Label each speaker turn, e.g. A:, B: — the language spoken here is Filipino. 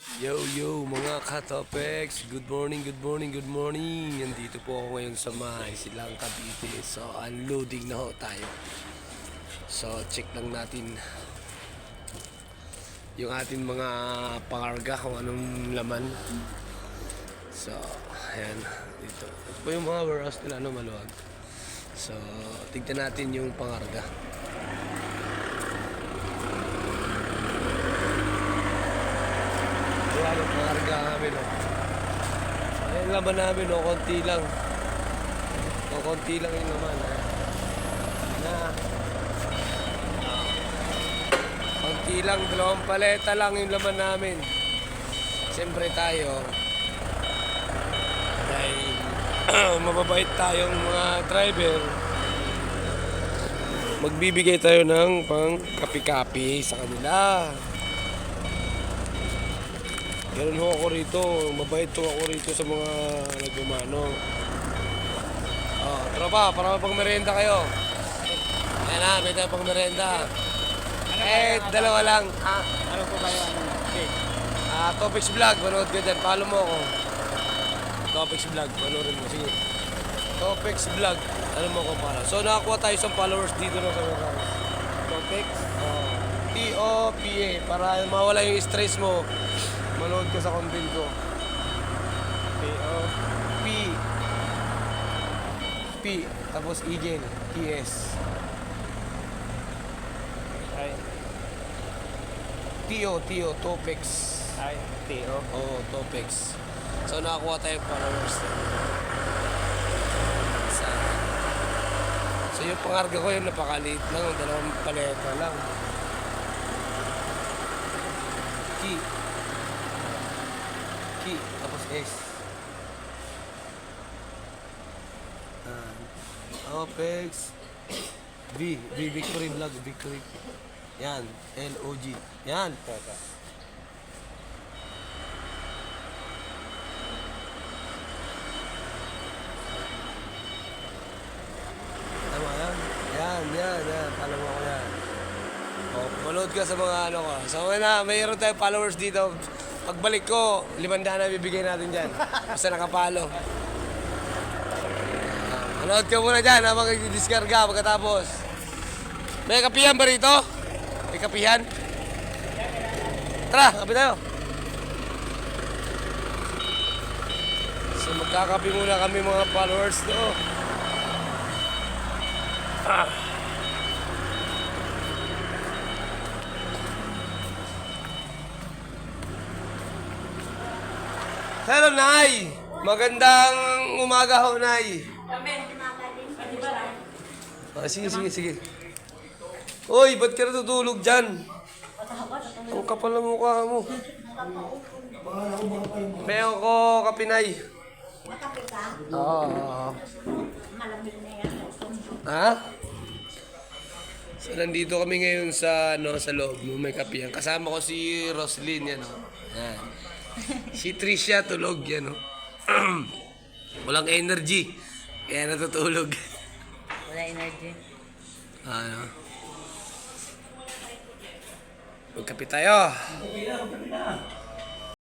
A: Yo, yo, mga katopex. Good morning, good morning, good morning. Nandito po ako ngayon sa May, Silang Cavite. So, unloading na ho tayo. So, check lang natin yung ating mga pangarga kung anong laman. So, ayan. Dito. Ito po yung mga warehouse nila, ano, maluwag. So, tignan natin yung pangarga. Nang pangarga namin, oh. Ayun laman namin, oh, konti lang. O, konti lang yung laman, ha. Na. Konti lang, dalawang paleta lang yung laman namin. Siyempre tayo, dahil mababait tayong mga driver, magbibigay tayo ng pang kapi-kapi sa kanila. Ganun ho ako rito. Mabait ho ako rito sa mga nagumano. Oh, tropa, para pang merienda kayo. Ayan na, may tayo pang merienda. Eh, dalawa lang. Ah,
B: Ano po kayo? Ano? Okay.
A: ah, Topics Vlog, manood ka dyan. Follow mo ako. Topics Vlog, panoorin mo. Sige. Topics Vlog. Ano mo ko para. So, nakakuha tayo isang followers dito na sa warehouse.
B: Topics?
A: Oh, T-O-P-A. Para mawala yung stress mo. Manood ka sa content ko.
B: P.O.
A: P. P. Tapos Eagle. T-S.
B: Ay.
A: T-O. T-O. Topex.
B: Ay. T.O.
A: Oo, oh, Topex. So, nakakuha tayo followers. Sa... So, yung pangarga ko yun, napakaliit lang. Dalawang paleta lang. T. T. Tapos S. Ah, Topex. V. V. Victory Vlog. Victory. Yan. L-O-G. Yan.
B: Teka.
A: Tama yan. Yan, yan, yan. Follow mo ako yan. O, manood ka sa mga ano ko. So, na, mayroon tayong followers dito. Pagbalik ko, limandaan na bibigay natin dyan. Basta nakapalo. Ah, manood ka muna dyan habang nagdidiskarga pagkatapos. May kapihan ba rito? May kapihan? Tara, kapi tayo. So, magkakapi muna kami mga followers do. Hello, Nay! Magandang umaga ho, Nay. Ah, sige, sige, sige. Uy, ba't ka natutulog dyan? Ang kapal ng mukha mo. Meron ko kapinay. Oo. oo. Ha? So, nandito kami ngayon sa, ano, sa loob may kapihan. Kasama ko si Roslyn, yan, oh. Yan. Si Tricia, tulog, yan, oh. Walang energy. Kaya natutulog.
C: Wala energy.
A: Ano? Magkape tayo.